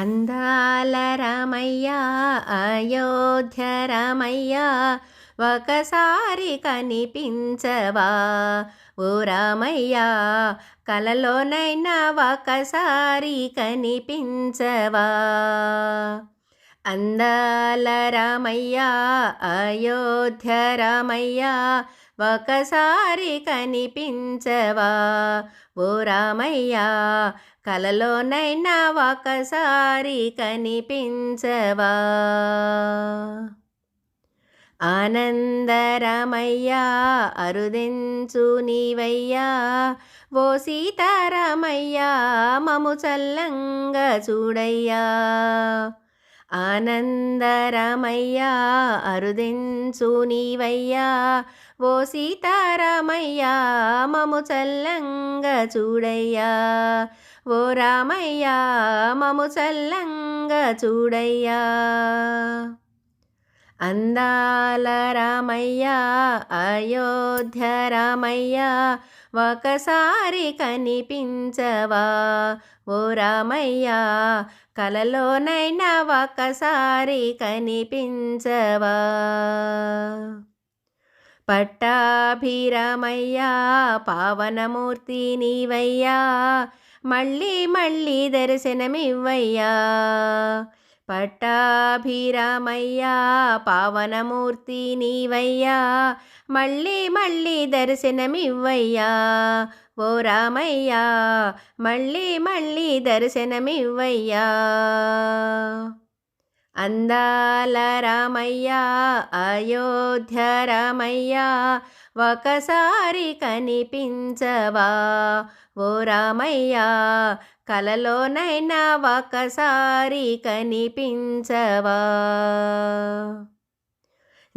అందాల రామయ్య అయోధ్య రామయ్య ఒకసారి కనిపించవా? ఓ రామయ్య కలలోనైనా ఒకసారి కనిపించవా? అందాల రామయ్య అయోధ్య రామయ్య ఒకసారి కనిపించవా? ఓ రామయ్య కలలోనైనా ఒకసారి కనిపించవా? ఆనందరమయ్యా అరుదించు నీవయ్యా. ఓ సీతారామయ్యా మము చల్లంగా చూడయ్యా. ఆనందరమయ్యా అరుదించు నీవయ్యా. ఓ సీతారామయ్యా మము చల్లంగా చూడయ్యా. ఓ రామయ్యా మము చల్లంగా చూడయ్యా. అందాల రామయ్య అయోధ్య రామయ్య ఒకసారి కనిపించవా? ఓ రామయ్య కలలోనైనా ఒకసారి కనిపించవా? పట్టాభిరామయ్య పావనమూర్తి నీవయ్యా మళ్ళీ మళ్ళీ దర్శనమివ్వయ్యా. పట్టాభిరామయ్యా పావనమూర్తి నీవయ్యా మళ్ళీ మళ్ళీ దర్శనమివ్వయ్యా. ఓ రామయ్యా మళ్ళీ మళ్ళీ దర్శనమివ్వయ్యా. అందాల రామయ్యా అయోధ్య రామయ్యా ఒకసారి కనిపించవా? ఓ రామయ్యా కలలోనైనా ఒకసారి కనిపించవా?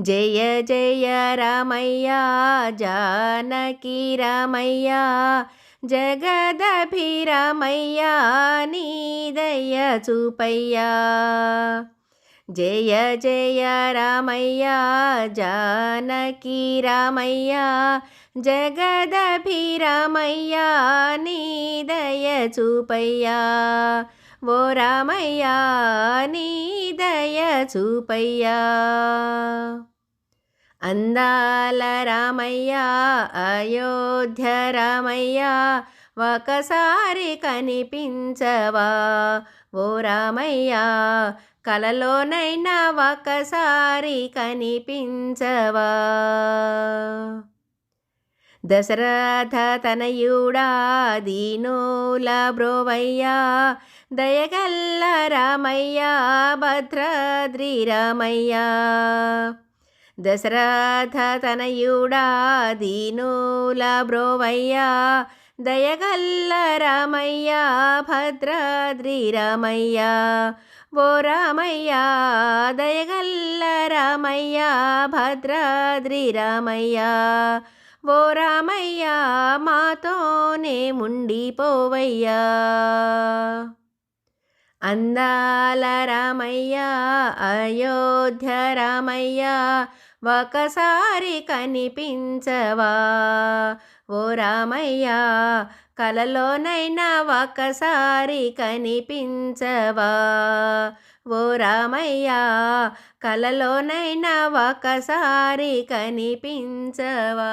జయ జయ రామయ్యా జానకి రామయ్యా జగదభిరామయ్యా నీదయ చూపయ్యా. జయ జయ రామయ్యా జానకి రామయ్యా జగదభిరామయ్యా నీదయ చూపయ్యా. ఓ రామయ్యా నీదయ చూపయ్యా. అందాల రామయ్యా అయోధ్య రామయ్యా ఒకసారి కనిపించవా? ఓ రామయ్యా కలలోనైనా ఒకసారి కనిపించవా? దశరథ తనయుడా దీనూల బ్రోవయ్యా దయగల్ల రామయ్యా భద్రాద్రి రామయ్యా. దశరథ తనయుడా దీనూల బ్రోవయ్యా దయగల్ల రామయ్యా భద్రద్రి రామయ్యా. ఓ రామయ్యా దయగల్ల రామయ్యా భద్రద్రి రామయ్యా. ఓ రామయ్యా మాతోనే ముండిపోవయ్యా. అందాల రామయ్య అయోధ్య రామయ్య ఒకసారి కనిపించవా? ఓ రామయ్య కలలోనైనా ఒకసారి కనిపించవా? ఓ రామయ్య కలలోనైనా ఒకసారి కనిపించవా?